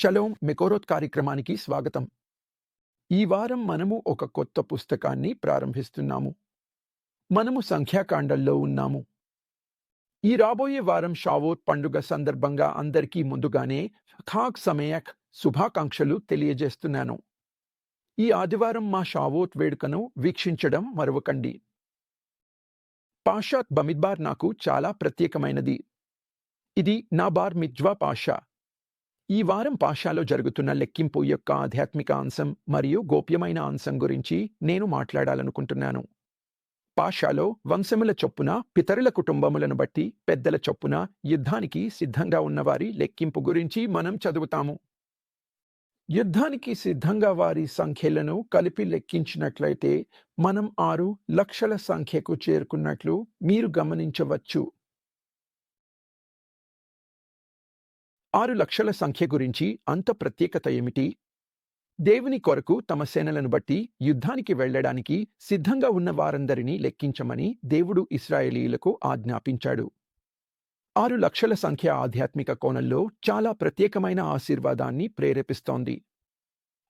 Shalom మెకోరోత్ కార్యక్రమానికి స్వాగతం. ఈ వారం మనము ఒక కొత్త పుస్తకాన్ని ప్రారంభిస్తున్నాము. మనము సంఖ్యాకాండంలో ఉన్నాము. ఈ రాబోయే వారం షావోత్ పండుగ సందర్భంగా అందరికీ ముందుగానే ఖాక్ సమయక్ శుభాకాంక్షలు తెలియజేస్తున్నాను. ఈ ఆదివారం మా షావోత్ వేడుకను వీక్షించడం మరవకండి. పాషాత్ బమిద్బార్ నాకు చాలా ప్రత్యేకమైనది. ఇది నా బార్ మిజ్వా పాషా. ఈ వారం పాషాలో జరుగుతున్న లెక్కింపు యొక్క ఆధ్యాత్మిక అంశం మరియు గోప్యమైన అంశం గురించి నేను మాట్లాడాలనుకుంటున్నాను. పాషాలో వంశముల చొప్పున పితరుల కుటుంబములను బట్టి పెద్దల చొప్పున యుద్ధానికి సిద్ధంగా ఉన్నవారి లెక్కింపు గురించి మనం చదువుతాము. యుద్ధానికి సిద్ధంగా వారి సంఖ్యలను కలిపి లెక్కించినట్లయితే మనం ఆరు లక్షల సంఖ్యకు చేరుకున్నట్లు మీరు గమనించవచ్చు. ఆరు లక్షల సంఖ్య గురించి అంత ప్రత్యేకత ఏమిటి? దేవుని కొరకు తమ సేనలను బట్టి యుద్ధానికి వెళ్ళడానికి సిద్ధంగా ఉన్న వారందరినీ లెక్కించమని దేవుడు ఇస్రాయేలీలకు ఆజ్ఞాపించాడు. ఆరు లక్షల సంఖ్య ఆధ్యాత్మిక కోణంలో చాలా ప్రత్యేకమైన ఆశీర్వాదాన్ని ప్రేరేపిస్తోంది.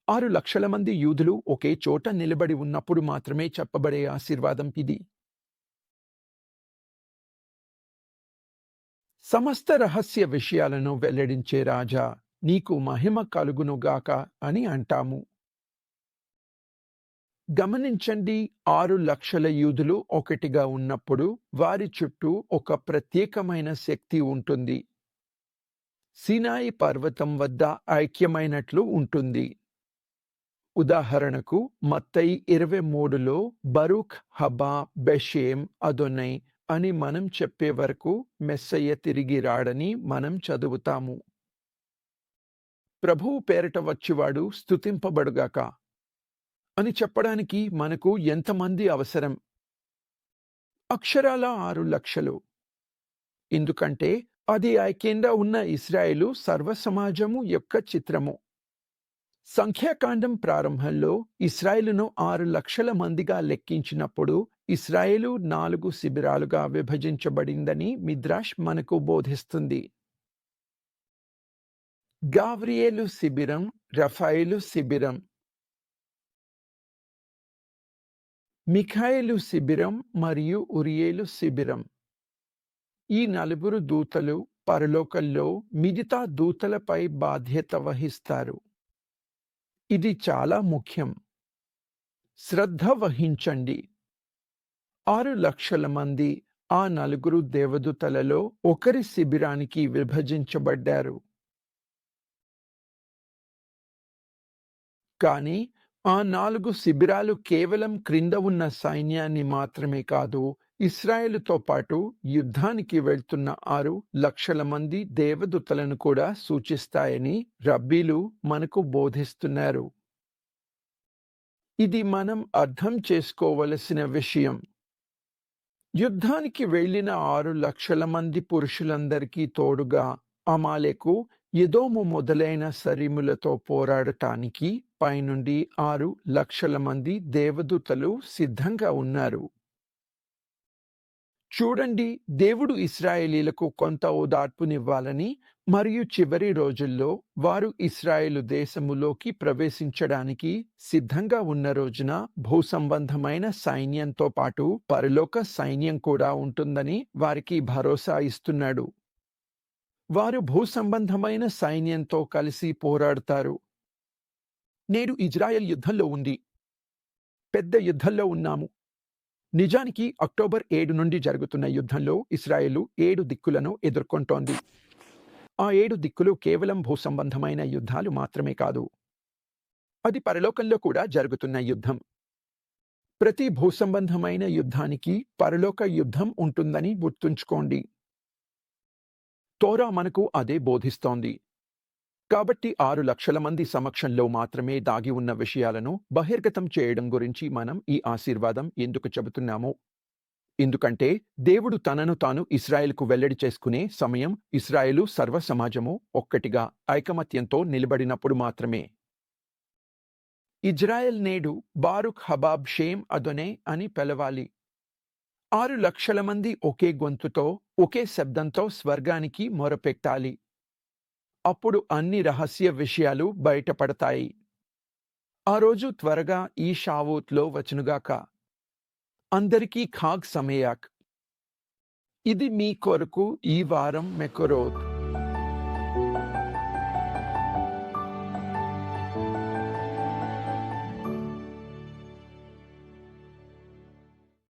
ఆరు లక్షల మంది యూదులు ఒకే చోట నిలబడి ఉన్నప్పుడు మాత్రమే చెప్పబడే ఆశీర్వాదం ఇది. సమస్త రహస్య విషయాలను వెల్లడించే రాజా నీకు మహిమ కలుగునుగాక అని అంటాము. గమనించండి ఆరు లక్షల యూదులు ఒకటిగా ఉన్నప్పుడు వారి చుట్టూ ఒక ప్రత్యేకమైన శక్తి ఉంటుంది. సినాయి పర్వతం వద్ద ఐక్యమైనట్లు ఉంటుంది. ఉదాహరణకు మత్తయి ఇరవై మూడులో బరూక్ హబా బెషేం అదొనై అని మనం చెప్పే వరకు మెస్సయ్య తిరిగి రాడని మనం చదువుతాము. ప్రభువు పేరట వచ్చివాడు స్థుతింపబడుగాక అని చెప్పడానికి మనకు ఎంతమంది అవసరం? అక్షరాల ఆరు లక్షలు. ఎందుకంటే అది ఐక్యంగా ఉన్న ఇస్రాయేలు సర్వ సమాజము యొక్క చిత్రము. సంఖ్యాకాండం ప్రారంభంలో ఇస్రాయేలును ఆరు లక్షల మందిగా లెక్కించినప్పుడు ఇస్రాయేలు నాలుగు శిబిరాలుగా విభజించబడిందని మిద్రాష్ మనకు బోధిస్తుంది. గావ్రియేలు శిబిరం రఫాయిలు శిబిరం. మిఖాయిలు శిబిరం మరియు ఉరియేలు శిబిరం. ఈ నలుగురు దూతలు పరలోకంలో మిగతా దూతలపై బాధ్యత వహిస్తారు. ఇది చాలా ముఖ్యం. శ్రద్ధ వహించండి. ఆరు లక్షల మంది ఆ నలుగురు దేవదూతలలో ఒకరి శిబిరానికి విభజించబడ్డారు. కానీ ఆ నాలుగు శిబిరాలు కేవలం క్రింద ఉన్న సైన్యాన్ని మాత్రమే కాదు ఇస్రాయేలుతో పాటు యుద్ధానికి వెళ్తున్న ఆరు లక్షల మంది దేవదూతలను కూడా సూచిస్తాయని రబ్బీలు మనకు బోధిస్తున్నారు. ఇది మనం అర్థం చేసుకోవలసిన విషయం. యుద్ధానికి వెళ్ళిన ఆరు లక్షల మంది పురుషులందరికీ తోడుగా అమాలేకు ఎదోము మొదలైన సరిములతో పోరాడటానికి పైనుండి ఆరు లక్షల మంది దేవదూతలు సిద్ధంగా ఉన్నారు. చూడండి దేవుడు ఇస్రాయేలీలకు కొంత ఓదార్పునివ్వాలని మరియు చివరి రోజుల్లో వారు ఇస్రాయేలు దేశములోకి ప్రవేశించడానికి సిద్ధంగా ఉన్న రోజున భూసంబంధమైన సైన్యంతో పాటు పరలోక సైన్యం కూడా ఉంటుందని వారికి భరోసా ఇస్తున్నాడు. వారు భూసంబంధమైన సైన్యంతో కలిసి పోరాడతారు. నేడు ఇజ్రాయెల్ యుద్ధంలో ఉంది. పెద్ద యుద్ధంలో ఉన్నాము. నిజానికి అక్టోబర్ ఏడు నుండి జరుగుతున్న యుద్ధంలో ఇస్రాయేలు ఏడు దిక్కులను ఎదుర్కొంటోంది. ఆ ఏడు దిక్కులు కేవలం భూసంబంధమైన యుద్ధాలు మాత్రమే కాదు అది పరలోకంలో కూడా జరుగుతున్న యుద్ధం. ప్రతి భూసంబంధమైన యుద్ధానికి పరలోక యుద్ధం ఉంటుందని గుర్తుంచుకోండి. తోరా మనకు అదే బోధిస్తోంది. కాబట్టి ఆరు లక్షల మంది సమక్షంలో మాత్రమే దాగి ఉన్న విషయాలను బహిర్గతం చేయడం గురించి మనం ఈ ఆశీర్వాదం ఎందుకు చెబుతున్నాము. ఎందుకంటే దేవుడు తనను తాను ఇస్రాయేల్కు వెల్లడి చేసుకునే సమయం ఇస్రాయేలు సర్వ సమాజము ఒక్కటిగా ఐకమత్యంతో నిలబడినప్పుడు మాత్రమే. ఇజ్రాయెల్ నేడు బారుక్ హబాబ్ షేమ్ అదొనే అని పిలవాలి. ఆరు లక్షల మంది ఒకే గొంతుతో ఒకే శబ్దంతో స్వర్గానికి మొరపెట్టాలి. అప్పుడు అన్ని రహస్య విషయాలు బయటపడతాయి. ఆ రోజు త్వరగా ఈ షావూత్లో వచ్చునుగాక. అందరికీ ఖాగ్ సమయాక్. ఇది మీ కొరకు ఈ వారం మెకొరోత్.